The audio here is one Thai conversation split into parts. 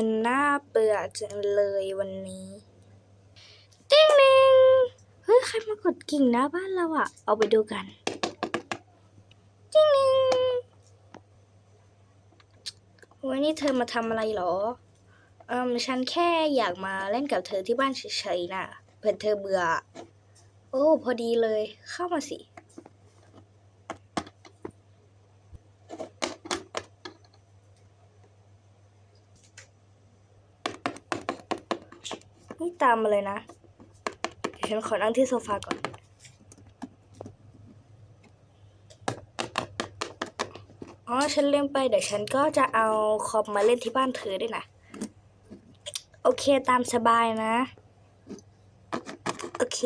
มันน่าเบื่อจังเลยวันนี้ ติ๊งนิงเฮ้ย ใครมากดกิ่งหน้าบ้านเราอะเอาไปดูกัน ติ๊งนิงวันนี้เธอมาทำอะไรเหรอ เอืมฉันแค่อยากมาเล่นกับเธอที่บ้านเฉยๆน่ะเพื่อเธอเบื่อ โอ้ พอดีเลยเข้ามาสิ นี่ตามมาเลยนะ เดี๋ยวฉันขอนั่งที่โซฟาก่อน อ๋อ ฉันเลืมไป เดี๋ยวฉันก็จะเอาคอมมาเล่นที่บ้านเธอด้วยนะ โอเคตามสบายนะ โอเค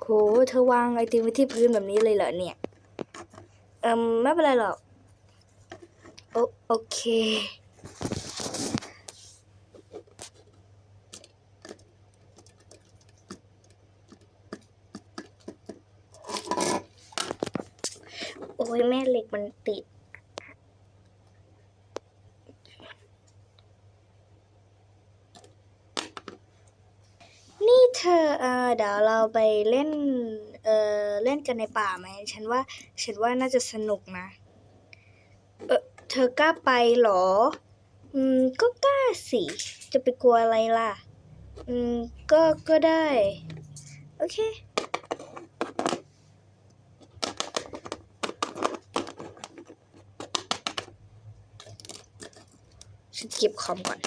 โหเธอวางไอติมไว้ที่พื้นแบบนี้เลยเหรอเนี่ย เอืมไม่เป็นไรหรอก โอโอเค อ้ยแม่เหล็กมันติด นี่เธอเออเดี๋ยวเราไปเล่น เออเล่นกันในป่าไหม ฉันว่า ฉันว่าน่าจะสนุกนะ เออเธอกล้าไปเหรอ อืม ก็กล้าสิ จะไปกลัวอะไรล่ะ อืม ก็ ก็ได้ โอเค ฉันเก็บคอมก่อน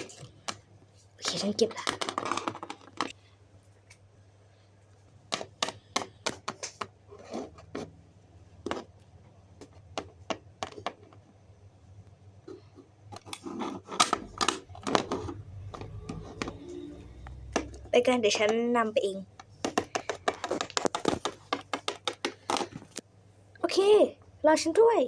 โอเค ฉันเก็บละไปกันเดี๋ยวฉันนำไปเอง โอเค รอฉันด้วย